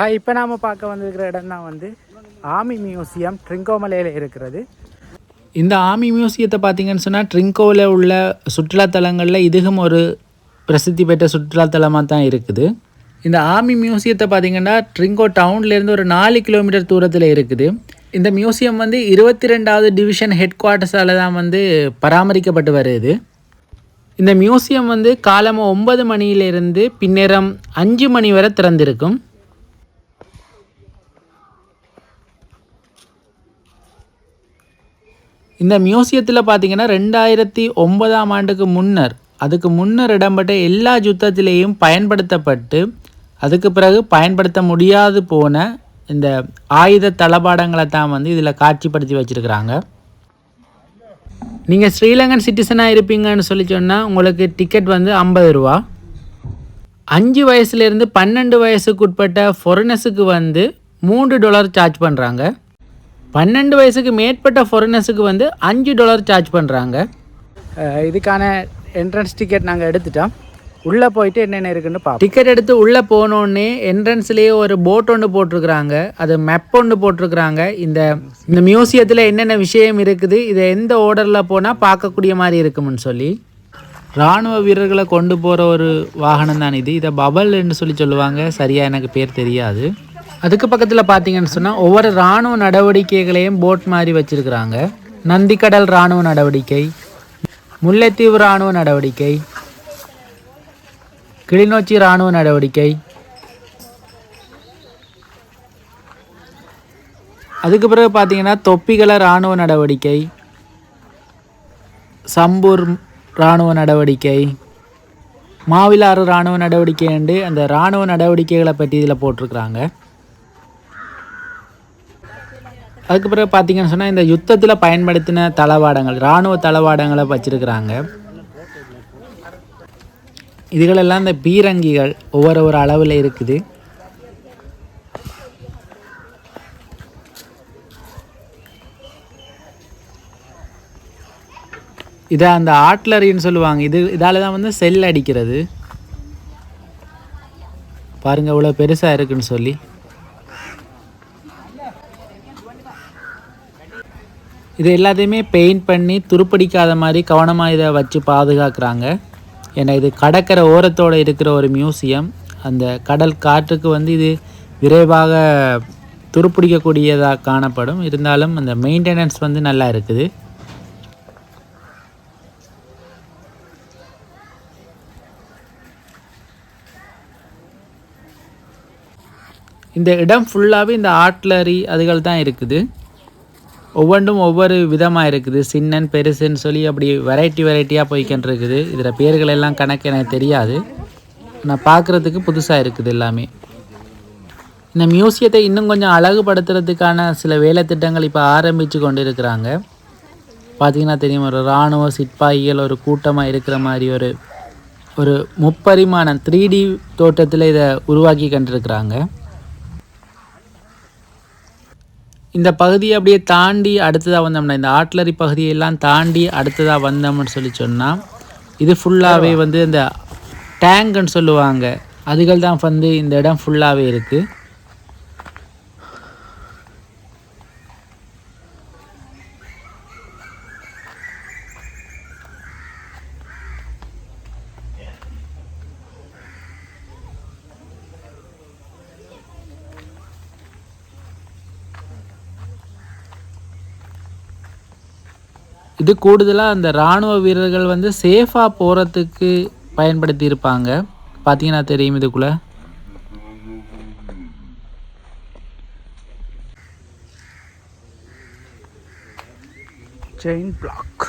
Hi இப்போ நாம் பார்க்க வந்திருக்கிற இடம் தான் வந்து ஆமி மியூசியம் ட்ரிங்கோமலையில் இருக்கிறது. இந்த ஆமி மியூசியத்தை பார்த்தீங்கன்னு சொன்னால் ட்ரிங்கோவில் உள்ள சுற்றுலாத்தலங்களில் இதுவும் ஒரு பிரசித்தி பெற்ற சுற்றுலாத்தலமாக தான் இருக்குது. இந்த ஆமி மியூசியத்தை பார்த்தீங்கன்னா ட்ரிங்கோ டவுன்லேருந்து ஒரு நாலு கிலோமீட்டர் தூரத்தில் இருக்குது. இந்த மியூசியம் வந்து இருபத்தி ரெண்டாவது டிவிஷன் ஹெட் குவார்ட்டர்ஸால் தான் வந்து பராமரிக்கப்பட்டு வருது. இந்த மியூசியம் வந்து காலம் ஒன்பது மணியிலிருந்து பின்னேரம் அஞ்சு மணி வரை திறந்திருக்கும். இந்த மியூசியத்தில் பார்த்தீங்கன்னா ரெண்டாயிரத்தி ஒன்பதாம் ஆண்டுக்கு முன்னர் அதுக்கு முன்னர் இடம்பெற்ற எல்லா யுத்தத்திலேயும் பயன்படுத்தப்பட்டு அதுக்கு பிறகு பயன்படுத்த முடியாது போன இந்த ஆயுத தளபாடங்களை தான் வந்து இதில் காட்சிப்படுத்தி வச்சுருக்கிறாங்க. நீங்கள் ஸ்ரீலங்கன் சிட்டிசனாக இருப்பீங்கன்னு சொல்லி சொன்னால் உங்களுக்கு டிக்கெட் வந்து ஐம்பது ரூபா. அஞ்சு வயசுலேருந்து பன்னெண்டு வயசுக்கு உட்பட்ட ஃபொரினஸுக்கு வந்து மூன்று டாலர் சார்ஜ் பண்ணுறாங்க பன்னெண்டு வயசுக்கு மேற்பட்ட ஃபாரினர்ஸுக்கு வந்து அஞ்சு டாலர் சார்ஜ் பண்ணுறாங்க இதுக்கான என்ட்ரன்ஸ் டிக்கெட் நாங்கள் எடுத்துட்டோம். உள்ளே போயிட்டு என்னென்ன இருக்குன்னு பார்ப்போம் டிக்கெட் எடுத்து உள்ளே போனோடனே என்ட்ரன்ஸ்லேயே ஒரு போட் ஒன்று போட்டிருக்கிறாங்க. அது மேப் ஒன்று போட்டிருக்கிறாங்க. இந்த இந்த மியூசியத்தில் என்னென்ன விஷயம் இருக்குது இதை எந்த ஆர்டரில் போனால் பார்க்கக்கூடிய மாதிரி இருக்கும்னு சொல்லி. இராணுவ வீரர்களை கொண்டு போகிற ஒரு வாகனம் தான் இது இதை பபல்னு சொல்லி சொல்லுவாங்க. சரியாக எனக்கு பேர் தெரியாது. அதுக்கு பக்கத்தில் பார்த்தீங்கன்னு சொன்னால் ஒவ்வொரு இராணுவ நடவடிக்கைகளையும் போட் மாதிரி வச்சுருக்குறாங்க. நந்திக்கடல் இராணுவ நடவடிக்கை முல்லைத்தீவு இராணுவ நடவடிக்கை கிளிநொச்சி இராணுவ நடவடிக்கை. அதுக்கு பிறகு பார்த்தீங்கன்னா தொப்பிகள இராணுவ நடவடிக்கை சம்பூர் இராணுவ நடவடிக்கை மாவிலாறு இராணுவ நடவடிக்கை அந்த இராணுவ நடவடிக்கைகளை பற்றி இதில் போட்டிருக்கிறாங்க. அதுக்கு பிறகு பார்த்தீங்கன்னு சொன்னால் இந்த யுத்தத்தில் பயன்படுத்தின தளவாடங்கள் இராணுவ தளவாடங்களை வச்சுருக்கிறாங்க. இதுகளெல்லாம் இந்த பீரங்கிகள் ஒவ்வொரு ஒரு அளவில் இருக்குது. இதை அந்த ஆட்லரின்னு சொல்லுவாங்க. இது இதால் தான் வந்து செல் அடிக்கிறது. பாருங்கள் இவ்வளோ பெருசாக இருக்குன்னு சொல்லி. இது எல்லாத்தையுமே பெயிண்ட் பண்ணி துருப்பிடிக்காத மாதிரி கவனமாக இதை வச்சு பாதுகாக்கிறாங்க. ஏன்னா இது கடற்கரை ஓரத்தோடு இருக்கிற ஒரு மியூசியம் அந்த கடல் காற்றுக்கு வந்து இது விரைவாக துருப்பிடிக்கக்கூடியதாக காணப்படும். இருந்தாலும் அந்த மெயின்டெனன்ஸ் வந்து நல்லா இருக்குது. இந்த இடம் ஃபுல்லாகவே இந்த ஆட்லரி அதுகள் தான் இருக்குது. ஒவ்வொன்றும் ஒவ்வொரு விதமாக இருக்குது. சின்னன் பெருசுன்னு சொல்லி அப்படி வெரைட்டி வெரைட்டியாக போய்கின்னு இருக்குது இதில் பேர்கள் எல்லாம் கணக்கு எனக்கு தெரியாது. நான் பார்க்குறதுக்கு புதுசாக இருக்குது எல்லாமே. இந்த மியூசியத்தை இன்னும் கொஞ்சம் அழகுபடுத்துறதுக்கான சில வேலை திட்டங்கள் இப்போ ஆரம்பித்து கொண்டு இருக்கிறாங்க பார்த்திங்கன்னா தெரியும் ஒரு இராணுவ சிப்பாய்கள் ஒரு கூட்டமாக இருக்கிற மாதிரி ஒரு ஒரு முப்பரிமாணம் த்ரீ டி தோட்டத்தில் இதை உருவாக்கி கண்டிருக்கிறாங்க. இந்த பகுதியை அப்படியே தாண்டி அடுத்ததாக வந்தோம்னா இந்த ஆட்லரி பகுதியெல்லாம் தாண்டி அடுத்ததாக வந்தோம்னு சொல்லி சொன்னால் இது ஃபுல்லாகவே வந்து இந்த டேங்குன்னு சொல்லுவாங்க. அதுகள் தான் வந்து இந்த இடம் ஃபுல்லாகவே இருக்குது இது கூடுதலாக அந்த இராணுவ வீரர்கள் வந்து சேஃபாக போகிறதுக்கு பயன்படுத்தி இருப்பாங்க பார்த்தீங்கன்னா தெரியும் இதுக்குள்ளே. செயின் பிளாக்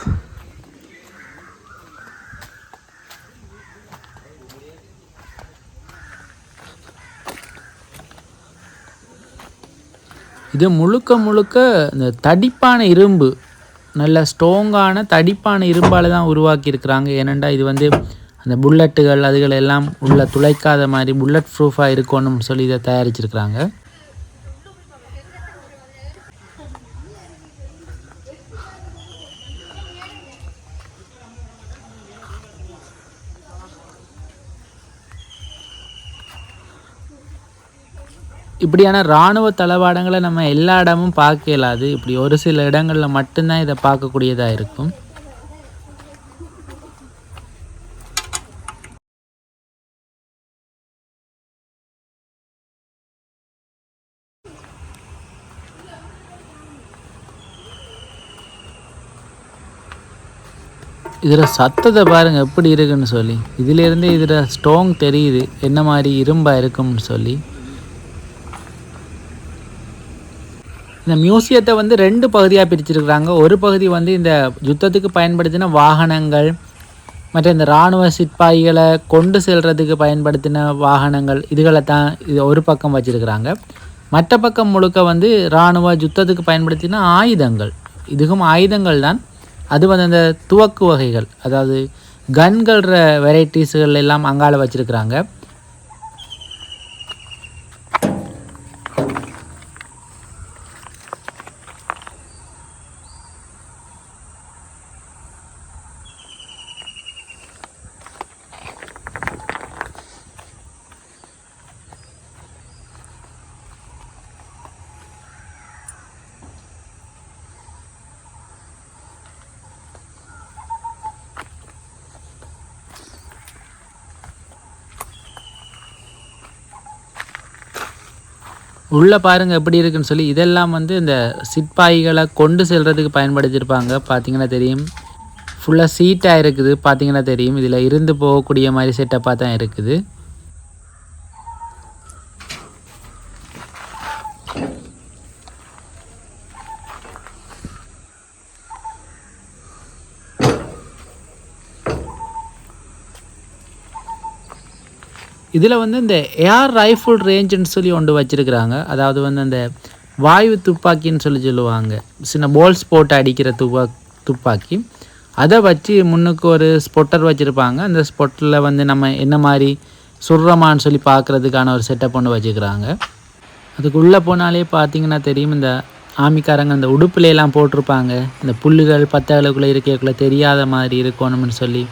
இது முழுக்க முழுக்க இந்த தடிப்பான இரும்பு. நல்ல ஸ்ட்ராங்கான தடிப்பான இரும்பால் தான் உருவாக்கியிருக்கிறாங்க. ஏனெண்டா இது வந்து அந்த புல்லட்டுகள் அதுகள் எல்லாம் உள்ள துளைக்காத மாதிரி புல்லட் ப்ரூஃபாக இருக்கணும்னு சொல்லி இதை தயாரிச்சிருக்கிறாங்க. இப்படியான இராணுவ தளவாடங்களை நம்ம எல்லா இடமும் பார்க்க இயலாது. இப்படி ஒரு சில இடங்களில் மட்டும்தான் இதை பார்க்கக்கூடியதாக இருக்கும். இதில் சத்தத்தை பாருங்கள் எப்படி இருக்குன்னு சொல்லி. இதிலேருந்து இதில் ஸ்ட்ராங் தெரியுது. என்ன மாதிரி இரும்பாக இருக்கும்னு சொல்லி. இந்த மியூசியத்தை வந்து ரெண்டு பகுதியாக பிரிச்சிருக்கிறாங்க. ஒரு பகுதி வந்து இந்த யுத்தத்துக்கு பயன்படுத்தின வாகனங்கள் மற்ற இந்த இராணுவ சிப்பாய்களை கொண்டு செல்கிறதுக்கு பயன்படுத்தின வாகனங்கள் இதுகளை தான் இது ஒரு பக்கம் வச்சுருக்கிறாங்க. மற்ற பக்கம் முழுக்க வந்து இராணுவ யுத்தத்துக்கு பயன்படுத்தின ஆயுதங்கள். இதுக்கும் ஆயுதங்கள் தான். அது வந்து அந்த துவக்கு வகைகள் அதாவது கன்கள்ற வெரைட்டிஸ்கள் எல்லாம் அங்கால வச்சுருக்கிறாங்க. உள்ளே பாருங்கள் எப்படி இருக்குன்னு சொல்லி இதெல்லாம் வந்து இந்த சிப்பாய்களை கொண்டு செல்றதுக்கு பயன்படுத்தியிருப்பாங்க. பார்த்தீங்கன்னா தெரியும். ஃபுல்லாக சீட்டாக இருக்குது பார்த்தீங்கன்னா தெரியும். இதில் இருந்து போகக்கூடிய மாதிரி செட்டப்பாக தான் இருக்குது. இதில் வந்து இந்த ஏர் ரைஃபிள் ரேஞ்சுன்னு சொல்லி ஒன்று வச்சுருக்குறாங்க. அதாவது வந்து அந்த வாயு துப்பாக்கின்னு சொல்லி சொல்லுவாங்க. சின்ன போல்ஸ் போட்டு அடிக்கிற துப்பா துப்பாக்கி. அதை வச்சு முன்னுக்கு ஒரு ஸ்பொட்டர் வச்சுருப்பாங்க. அந்த ஸ்பொட்டரில் வந்து நம்ம என்ன மாதிரி சுடுறோமான்னு சொல்லி பார்க்குறதுக்கான ஒரு செட்டப் ஒன்று வச்சுக்கிறாங்க அதுக்குள்ளே போனாலே பார்த்தீங்கன்னா தெரியும் இந்த ஆமிக்காரங்க அந்த உடுப்புலையெல்லாம் போட்டிருப்பாங்க. இந்த புல்லுகள் பத்தகளுக்குள்ளே இருக்கக்குள்ளே தெரியாத மாதிரி இருக்கணும்னு சொல்லி.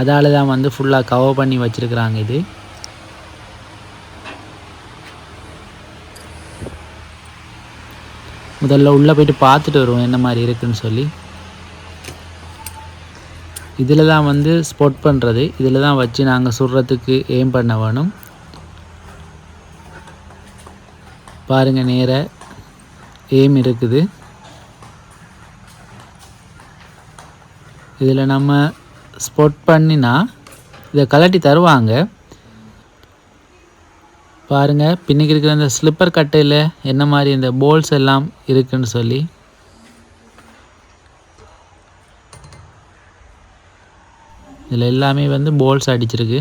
அதால தான் வந்து ஃபுல்லாக கவர் பண்ணி வச்சுருக்குறாங்க இது. முதல்ல உள்ளே போயிட்டு பார்த்துட்டு வருவோம் என்ன மாதிரி இருக்குதுன்னு சொல்லி. இதில் தான் வந்து ஸ்போர்ட் பண்ணுறது இதில் தான் வச்சு நாங்கள் சுடுறதுக்கு ஏம் பண்ண வேணும். பாருங்கள் நேர ஏம் இருக்குது. இதில் நம்ம ஸ்போர்ட் பண்ணினா இதை கலட்டி தருவாங்க. பாருங்க பின்னுக்கு இருக்கிற அந்த ஸ்லிப்பர் கட்டையில் என்ன மாதிரி இந்த போல்ஸ் எல்லாம் இருக்குன்னு சொல்லி. இதில் எல்லாமே வந்து போல்ஸ் அடிச்சிருக்கு.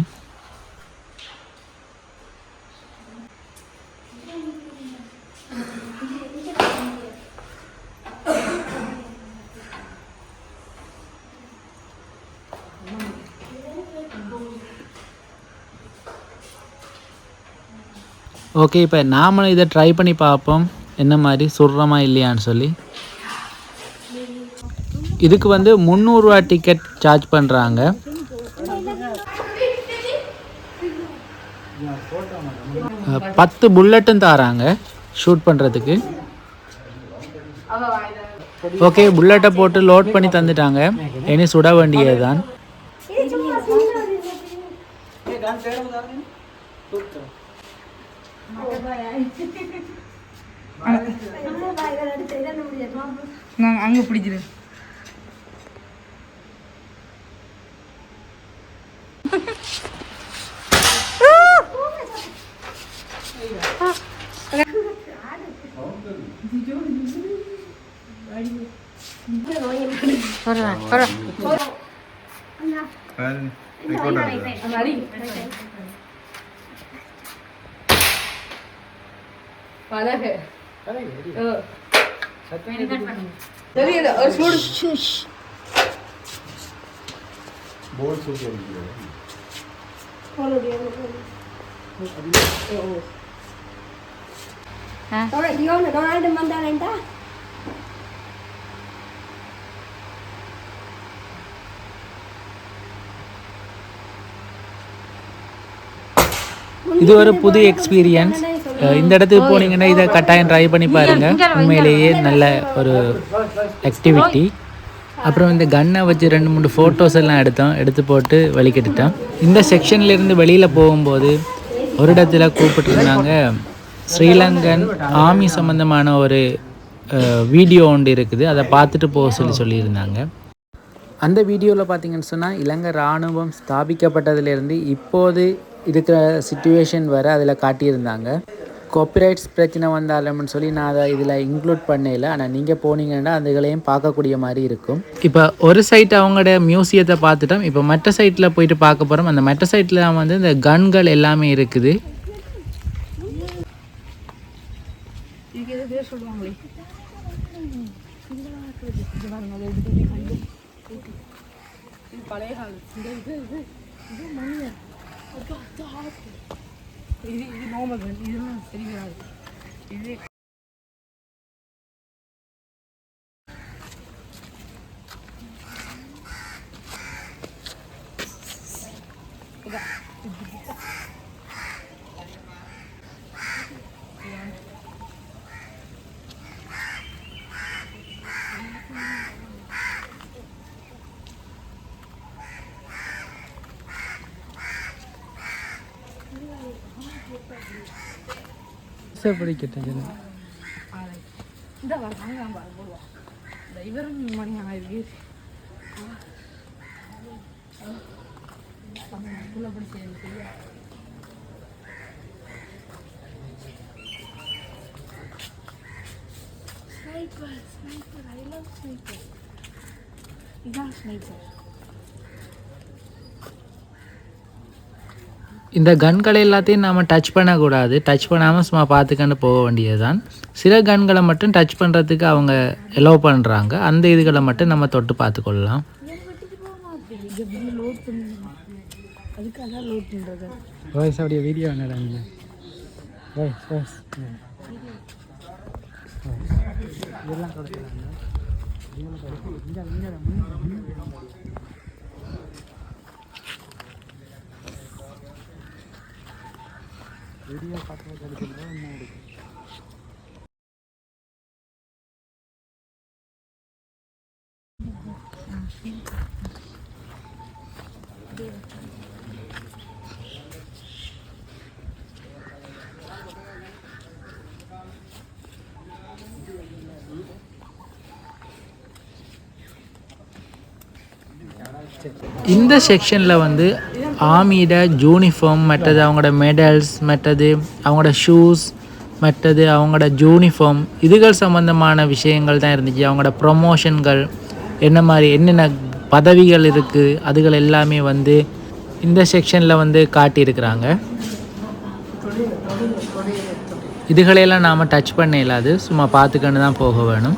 ஓகே இப்போ நாமளும் இதை ட்ரை பண்ணி பார்ப்போம். என்ன மாதிரி? சுடுறோமா இல்லையான்னு சொல்லி. இதுக்கு வந்து முந்நூறுரூவா டிக்கெட் சார்ஜ் பண்ணுறாங்க பத்து புல்லட்டும் தராங்க ஷூட் பண்ணுறதுக்கு ஓகே புல்லட்டை போட்டு லோட் பண்ணி தந்துட்டாங்க. இனி சுட வேண்டியது தான் நான் அங்கே பிடிச்சிரு பலக சரி ஒரு சூடு போல் சூடு டொனால்டு டொனால்டு வந்தாலேண்டா இது ஒரு புது எக்ஸ்பீரியன்ஸ் இந்த இடத்துக்கு போனீங்கன்னா இதை கட்டாயம் ட்ரை பண்ணி பாருங்க. உண்மையிலேயே நல்ல ஒரு ஆக்டிவிட்டி அப்புறம் இந்த கன்னை வச்சு ரெண்டு மூணு ஃபோட்டோஸ் எல்லாம் எடுத்தோம். எடுத்து போட்டு வழிகட்டுட்டோம். இந்த செக்ஷன்ல இருந்து வெளியில் போகும்போது ஒரு இடத்துல கூப்பிட்டுருந்தாங்க ஸ்ரீலங்கன் ஆர்மி சம்மந்தமான ஒரு வீடியோ ஒன்று இருக்குது. அதை பார்த்துட்டு போக சொல்லி சொல்லியிருந்தாங்க. அந்த வீடியோவில் பார்த்தீங்கன்னு சொன்னால் இலங்கை இராணுவம் ஸ்தாபிக்கப்பட்டதிலிருந்து இப்போது இருக்கிற சுச்சுவேஷன் வர அதில் காட்டியிருந்தாங்க. காப்பிரைட்ஸ் பிரச்சனை வந்தாலும்னு சொல்லி நான் அதை இதில் இன்க்ளூட் பண்ணல. ஆனால் நீங்கள் போனீங்கன்னா அதுகளையும் பார்க்கக்கூடிய மாதிரி இருக்கும். இப்போ ஒரு சைட் அவங்களோட மியூசியத்தை பார்த்துட்டோம். இப்போ மற்ற சைட்டில் போயிட்டு பார்க்க போகிறோம் அந்த மற்ற சைட்டில் வந்து இந்த கன்கள் எல்லாமே இருக்குது. பழைய காலம் இந்த இது இது இது மனிதன் அப்பா, அது ஆப்பு. இது இது நோமல் இதெல்லாம் சரி வராது இது பிடிக்கிட்டேன் இந்த வராங்க பாரு போடுவா இந்த இவரும் மணி ஆயிருக்கு sniper sniper I love sniper இதான் ஸ்னைப்பர் இந்த கன்களை எல்லாத்தையும் நாம் டச் பண்ணக்கூடாது. டச் பண்ணாமல் சும்மா பார்த்துக்கண்டு போக வேண்டியது தான் சில கன்களை மட்டும் டச் பண்ணுறதுக்கு அவங்க எலோ பண்ணுறாங்க அந்த இதுகளை மட்டும் நம்ம தொட்டு பார்த்துக்கொள்ளலாம். வாய்ஸ் அப்படியே வீடியோ வாய்ஸ் வாய்ஸ் இதெல்லாம் வீடியோ பார்த்து இந்த செக்ஷனில் வந்து ஆர்மியோட ஜூனிஃபார்ம் மற்றது அவங்களோட மெடல்ஸ் மற்றது அவங்களோட ஷூஸ் மற்றது அவங்களோட ஜூனிஃபார்ம் இதுகள் சம்மந்தமான விஷயங்கள் தான் இருந்துச்சு. அவங்களோட ப்ரொமோஷன்கள் என்ன மாதிரி என்னென்ன பதவிகள் இருக்குது அதுகள் எல்லாமே வந்து இந்த செக்ஷனில் வந்து காட்டியிருக்கிறாங்க. இதுகளையெல்லாம் நாம் டச் பண்ண இயலாது. சும்மா பார்த்துக்கன்னு தான் போக வேணும்.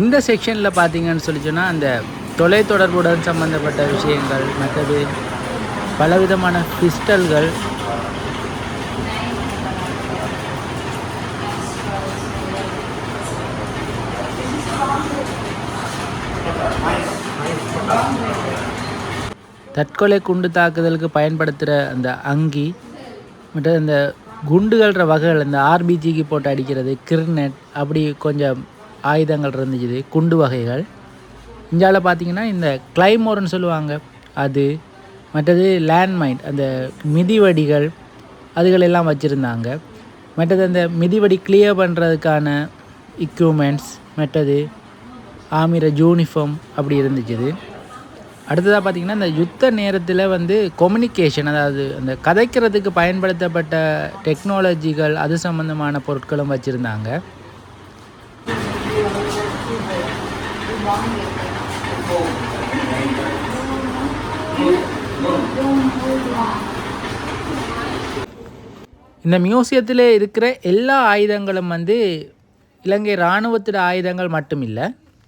இந்த செக்ஷனில் பார்த்தீங்கன்னு சொல்லி சொன்னால் அந்த தொலைத்தொடர்புடன் சம்பந்தப்பட்ட விஷயங்கள் மற்றது பலவிதமான பிஸ்டல்கள் தற்கொலை குண்டு தாக்குதலுக்கு பயன்படுத்துகிற அந்த அங்கி மற்ற இந்த குண்டுகள்ற வகைகள் இந்த ஆர்பிஜிக்கு போட்டு அடிக்கிறது கிரினெட் அப்படி கொஞ்சம் ஆயுதங்கள் இருந்துச்சு குண்டு வகைகள். இந்தியாவில் பார்த்தீங்கன்னா இந்த கிளைமோர்னு சொல்லுவாங்க. அது மற்றது லேண்ட்மைன் அந்த மிதிவடிகள் அதுகளெல்லாம் வச்சுருந்தாங்க. மற்றது அந்த மிதிவடி கிளியர் பண்ணுறதுக்கான எக்யூப்மெண்ட்ஸ் மற்றது ஆமிர யூனிஃபார்ம் அப்படி இருந்துச்சு அடுத்ததாக பார்த்திங்கன்னா இந்த யுத்த நேரத்தில் வந்து கொம்யூனிகேஷன் அதாவது அந்த கதைக்கிறதுக்கு பயன்படுத்தப்பட்ட டெக்னாலஜிகள் அது சம்மந்தமான பொருட்களும் வச்சுருந்தாங்க. இந்த மியூசியத்தில் இருக்கிற எல்லா ஆயுதங்களும் வந்து இலங்கை இராணுவத்திட ஆயுதங்கள் மட்டும் இல்லை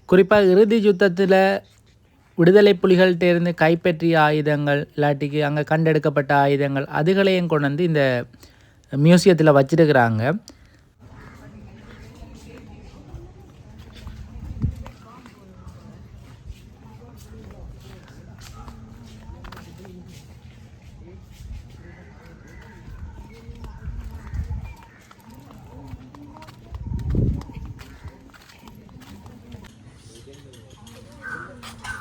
குறிப்பாக இறுதி யுத்தத்தில் விடுதலை புலிகள்கிட்டேருந்து கைப்பற்றிய ஆயுதங்கள் இல்லாட்டிக்கு அங்கே கண்டெடுக்கப்பட்ட ஆயுதங்கள் அதுகளையும் கொண்டு வந்து இந்த மியூசியத்தில் வச்சிருக்கிறாங்க.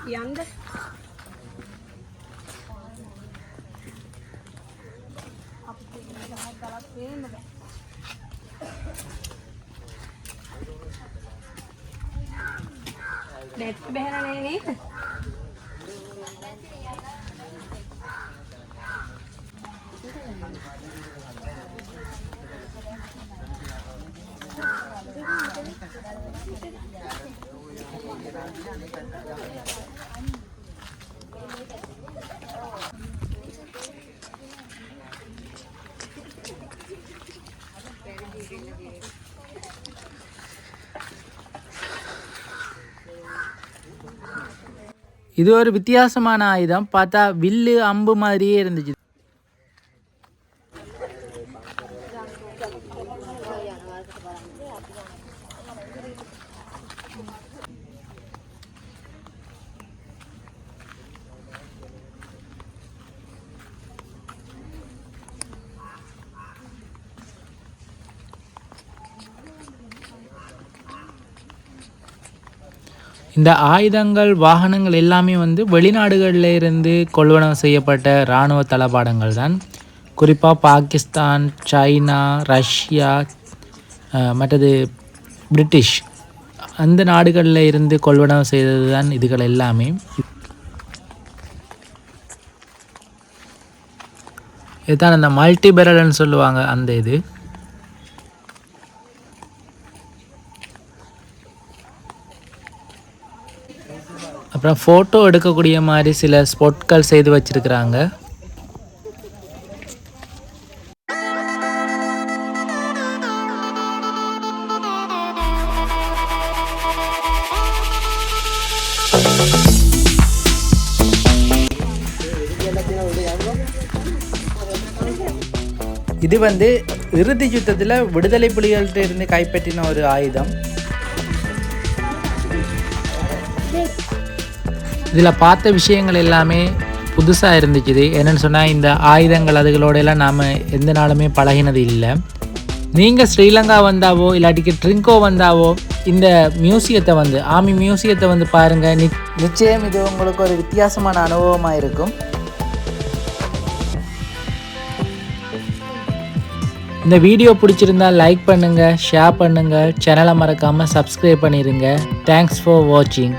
යන්න බැට් බැහැලා නෑ නේද? Thank you. இது ஒரு வித்தியாசமான ஆயுதம். பார்த்தா வில்லு அம்பு மாதிரியே இருந்துச்சு. இந்த ஆயுதங்கள் வாகனங்கள் எல்லாமே வந்து வெளிநாடுகளில் இருந்து கொள்வனவு செய்யப்பட்ட இராணுவ தளபாடங்கள் தான். குறிப்பாக பாகிஸ்தான் சைனா ரஷ்யா மற்றது பிரிட்டிஷ். அந்த நாடுகளில் இருந்து கொள்வனவு செய்தது தான் இதுகள் எல்லாமே. இதுதான் அந்த மல்டி பெரல்னு சொல்லுவாங்க அந்த இது. அப்புறம் ஃபோட்டோ எடுக்கக்கூடிய மாதிரி சில ஸ்பாட்கள் செய்து வச்சுருக்குறாங்க. இது வந்து இறுதி யுத்தத்தில் விடுதலை புலிகள்கிட்ட இருந்து கைப்பற்றின ஒரு ஆயுதம். இதில் பார்த்த விஷயங்கள் எல்லாமே புதுசாக இருந்துச்சு என்னென்னு சொன்னால் இந்த ஆயுதங்கள் அதுகளோட எல்லாம் நாம் எந்த நாளுமே பழகினது இல்லை. நீங்கள் ஸ்ரீலங்கா வந்தாவோ இல்லாட்டிக்கு ட்ரிங்கோ வந்தாவோ இந்த மியூசியத்தை வந்து ஆமி மியூசியத்தை வந்து பாருங்கள் நி நிச்சயம் இது உங்களுக்கு ஒரு வித்தியாசமான அனுபவமாக இருக்கும். இந்த வீடியோ பிடிச்சிருந்தா லைக் பண்ணுங்கள் ஷேர் பண்ணுங்கள் சேனலை மறக்காமல் சப்ஸ்கிரைப் பண்ணிடுங்க தேங்க்ஸ் ஃபார் வாட்சிங்